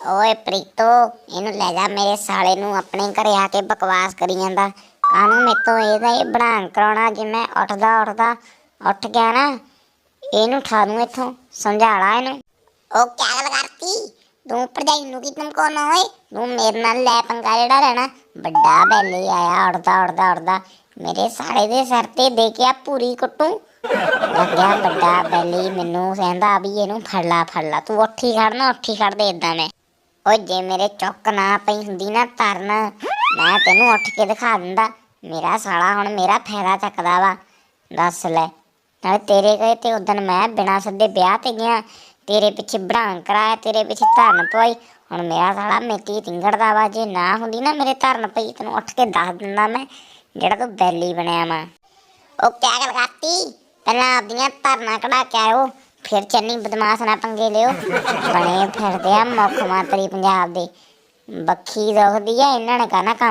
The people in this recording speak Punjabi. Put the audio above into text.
ਓਏ ਪ੍ਰੀਤੋ, ਇਹਨੂੰ ਲੈ ਜਾ ਮੇਰੇ ਸਾਲੇ ਨੂੰ, ਆਪਣੇ ਘਰੇ ਆ ਕੇ ਬਕਵਾਸ ਕਰੀ ਜਾਂਦਾ। ਕਾਹਨੂੰ ਮੇਤੋਂ ਇਹਦਾ ਇਹ ਬਣਾ ਕਰਾਉਣਾ, ਜੇ ਮੈਂ ਉੱਠਦਾ ਉੱਠਦਾ ਉੱਠ ਗਿਆ ਨਾ, ਇਹਨੂੰ ਠਾ ਦੂੰ ਇੱਥੋਂ, ਸਮਝਾ ਲਾ ਇਹਨੂੰ। ਉਹ ਕੀ ਗੱਲ ਕਰਤੀ, ਤੂੰ ਭਰਜਾਈ ਨੂੰ ਕੀ ਤੁਮ ਕੋਨ ਓਏ? ਤੂੰ ਮੇਰੇ ਨਾਲ ਲੈ ਪੰਗਾ ਜਿਹੜਾ ਰਹਿਣਾ, ਵੱਡਾ ਬੈਲੀ ਆਇਆ ਉੜਦਾ ਉੜਦਾ ਉੜਦਾ ਮੇਰੇ ਸਾਲੇ ਦੇ ਸਿਰ ਤੇ ਦੇ ਕੇ ਆ ਪੂਰੀ ਕੁੱਟੂ। ਲੱਗਿਆ ਵੱਡਾ ਬੈਲੀ ਮੈਨੂੰ, ਕਹਿੰਦਾ ਵੀ ਇਹਨੂੰ ਫੜ ਲਾ ਫੜ ਲਾ, ਤੂੰ ਉੱਠੀ ਖੜਨਾ ਉੱਠੀ ਖੜਦੇ ਇਦਾਂ ਮੈਂ। ਓ ਜੇ ਮੇਰੇ ਚੁੱਕ ਨਾ ਪਈ ਹੁੰਦੀ ਨਾ ਤਰਨ, ਮੈਂ ਤੈਨੂੰ ਉੱਠ ਕੇ ਦਿਖਾ ਦਿੰਦਾ। ਮੇਰਾ ਸਾਲਾ ਹੁਣ ਮੇਰਾ ਫਾਇਦਾ ਚੱਕਦਾ ਵਾ। ਦੱਸ ਲੈ, ਨਾਲੇ ਤੇਰੇ ਕਹੇ ਤੇ ਉਦੋਂ ਮੈਂ ਬਿਨਾਂ ਸੱਦੇ ਵਿਆਹ ਤੇ ਗਿਆ। ਤੇਰੇ ਪਿੱਛੇ ਬੜਾਂ ਕਰਾਇਆ, ਤੇਰੇ ਪਿੱਛੇ ਧਰਨ ਪਈ ਹੁਣ ਮੇਰਾ ਸਾਲਾ ਮੇਟੀ ਤਿੰਗੜਦਾ ਵਾ, ਜੇ ਨਾ ਹੁੰਦੀ ਨਾ ਮੇਰੇ ਧਰਨ ਪਈ, ਤੈਨੂੰ ਉੱਠ ਕੇ ਦੱਸ ਦਿੰਦਾ ਮੈਂ ਜਿਹੜਾ ਤੂੰ ਬੈਲੀ ਬਣਿਆ ਵਾ। ਉਹ ਕਿਆ ਗੱਲ ਕਰਤੀ। ਪਹਿਲਾਂ ਆਪਦੀਆਂ ਧਰਨਾ ਕਢਾ ਕੇ ਆਇਓ। ਫਿਰ ਚੰਨੀ ਬਦਮਾਸ਼ ਨਾ ਪੰਗੇ ਲਿਓ। ਬਣੇ ਫਿਰਦੇ ਆ ਮੁੱਖ ਮੰਤਰੀ ਪੰਜਾਬ ਦੇ। ਬੱਖੀ ਦੁਖਦੀ ਆ, ਇਹਨਾਂ ਨੇ ਕਹਿਣਾ ਕੰਮ